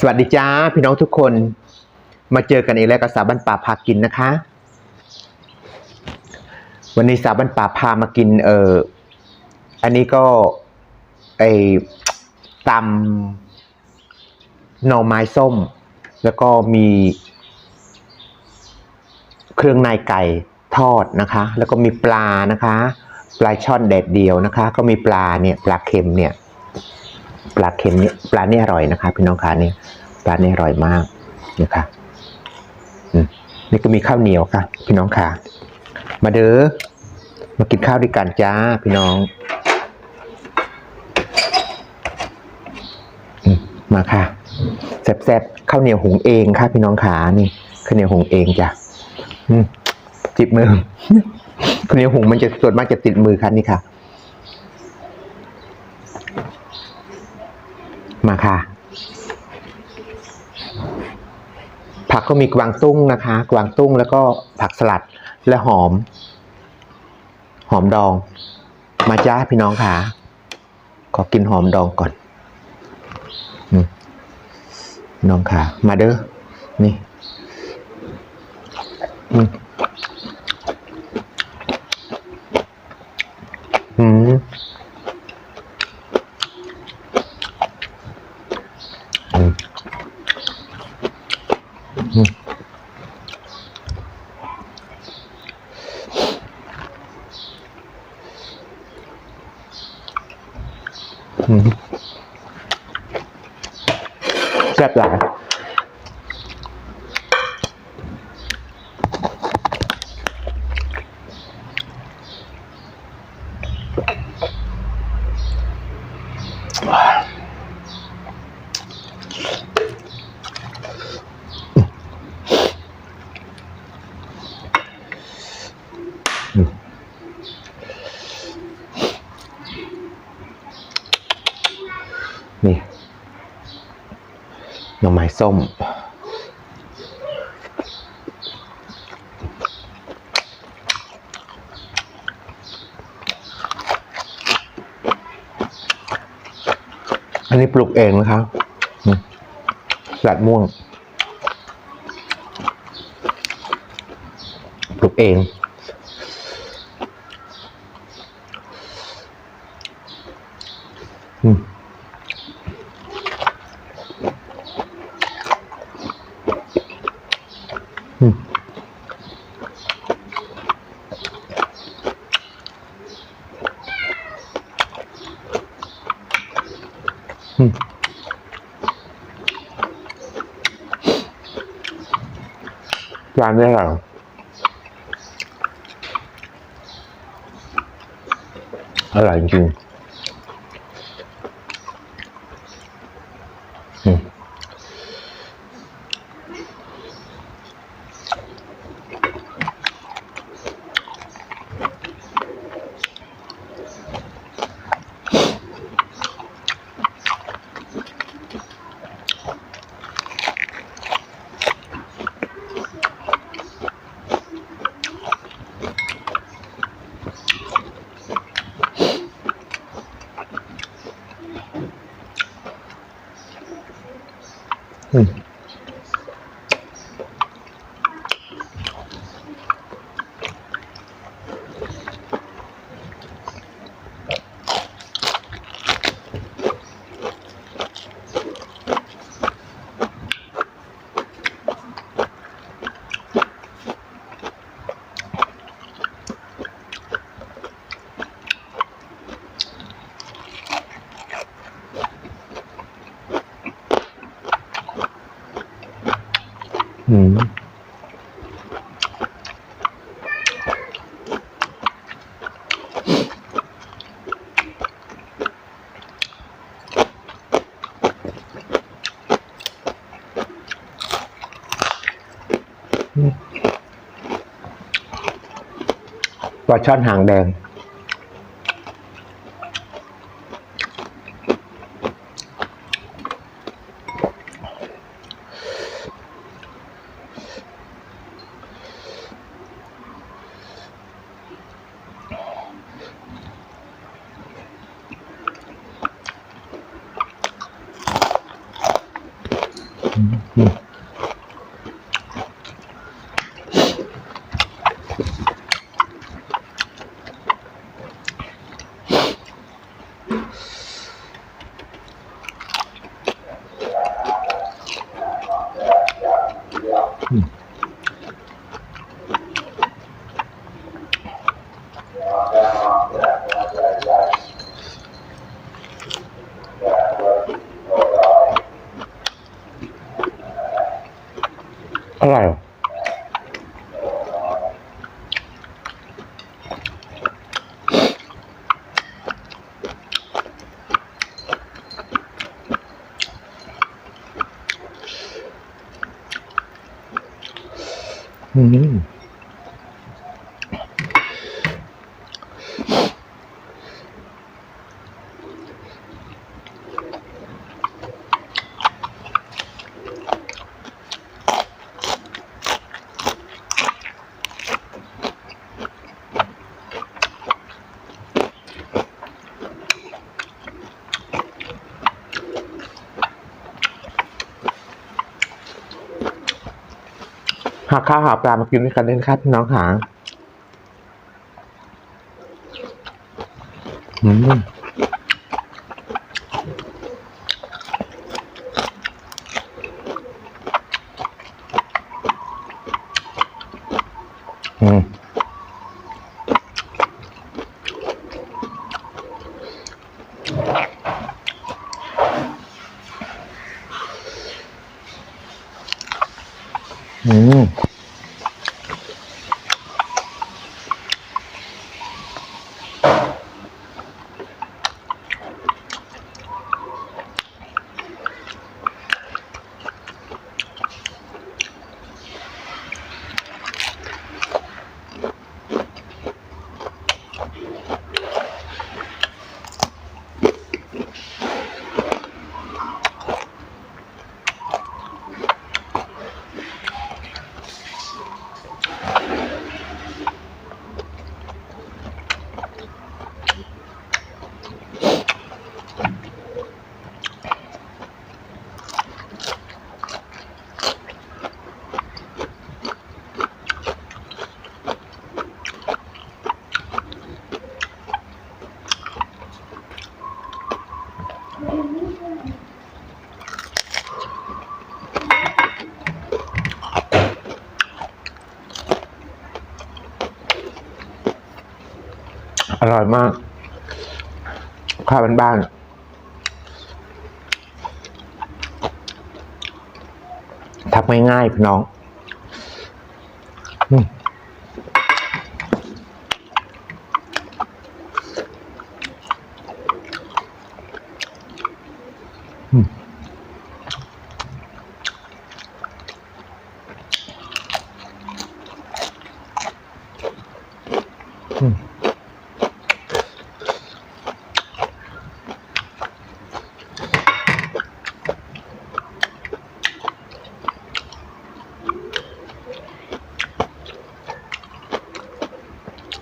สวัสดีจ้าพี่น้องทุกคน มาเจอกันอีกแล้วกับสาบันป่าพากินนะคะ วันนี้สาบันป่าพามากิน เอออันนี้ก็ไอตำหน่อไม้ส้ม แล้วก็มี เครื่องในไก่ทอดนะคะ แล้วก็มีปลานะคะ ปลาช่อนแดดเดียวนะคะ ก็มีปลาเนี่ยปลาเค็มเนี่ย ปลาเค็มเนี่ยปลาเนี่ยอร่อยนะคะพี่น้องคะนี่ปลาเนี่ยอร่อยมากนะคะนี่ก็มีข้าวเหนียวค่ะ พี่น้องค่ะ มาเด้อมากินข้าวด้วยกันจ้าพี่น้อง มาค่ะแซ่บๆข้าวเหนียวหุงเองค่ะ พี่น้องขานี่ข้าวเหนียวหุงเองจ้ะจิบมือข้าวเหนียวหุงมันจะส่วนมากจะติดมือค่ะนี่ค่ะ มาค่ะ ผักก็มีกวางตุ้งนะคะ กวางตุ้งแล้วก็ผักสลัดและหอม หอมดอง มาจ้าพี่น้องค่ะ ขอกินหอมดองก่อนน้องค่ะ มาเด้อนี่ อืมอืม อืมอืมอืมแซ่บหลาย นี่หน่อไม้ส้ม อันนี้ปลูกเองนะครับสลัดม่วง ปลูกเอง อืม อืม จานนี้อร่ออร่อยจริง อื ช่อนหางแดง อร่อยอืม หาข้าวหาปลามากินด้วยกันเล่นครับพี่น้องหาอืมอืมอืม ร่อยมาก ข้าวบ้านๆทำง่ายๆพี่น้อง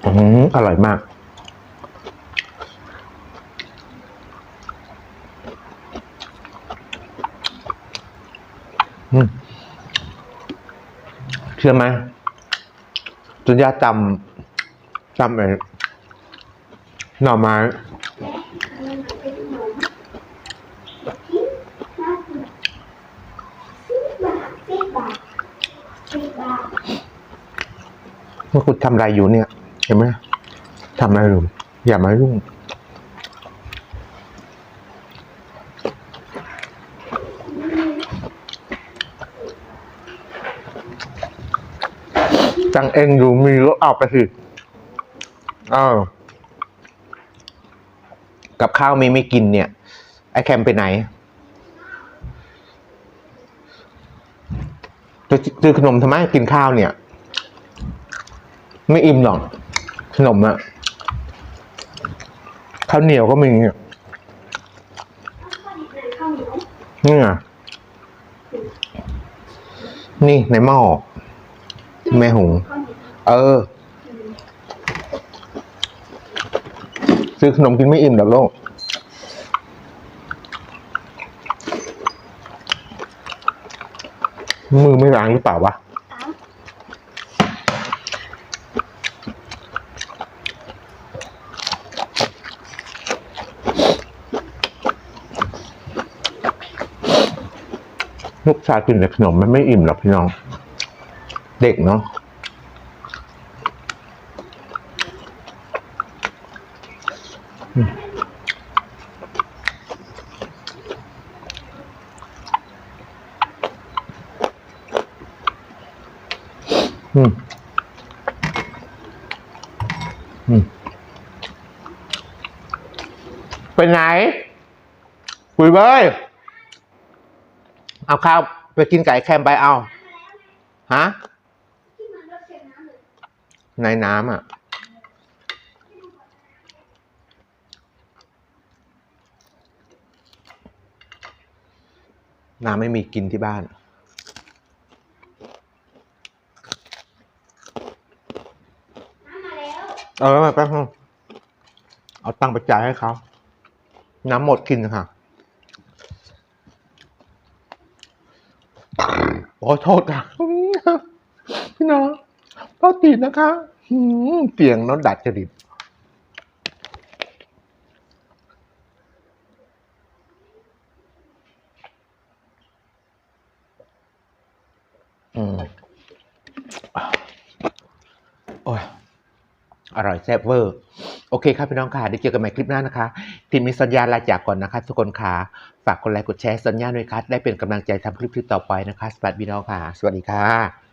อืมอร่อยมาก อืมเชื่อไหมจุนยาจำจำไอ้หน่อไม้ว่าคุณทำอะไรอยู่เนี่ย เห็นไหมทำอะไรอยู่อย่ามายุ่งจังเองอยู่มีก็เอาไปสิเออกับข้าวมีไม่กินเนี่ย ไอแคมไปไหนจะซื้อขนมทำไมกินข้าวเนี่ย ไม่อิ่มหรอก ขนมอะข้าวเหนียวก็มีเนี่ยนี่ไงนี่ในหม้อแม่หุง เออ ซื้อขนมกินไม่อิ่มหรอกโลกมือไม่ล้างหรือเปล่าวะ ชากินแต่ขนมมันไม่อิ่มหรอกพี่น้อง เด็กเนาะอืม อืม ไปไหนคุยเว้ย เอาข้าวไปกินไก่แคมไปเอาฮะในน้ำอะน้ำไม่มีกินที่บ้าน เออมาแป๊บนึงเอาตังค์ไปจ่ายให้เขา น้ำหมดกินค่ะ อโทษค่ะพี่น้องโทษตีนะคะเสียงน้องดัดจริตอืมโอ้ย อร่อยแซ่บเวอร์ โอเคครับพี่น้องค่ะได้เจอกันใหม่คลิปหน้านะคะทีมมีสัญญาลาจากก่อนนะคะ ทุกคนค่ะ ฝากกดไลค์กดแชร์สัญญาณด้วยครับได้เป็นกำลังใจทำคลิปๆต่อไปนะคะสวัสดีน้องค่ะ สวัสดีค่ะ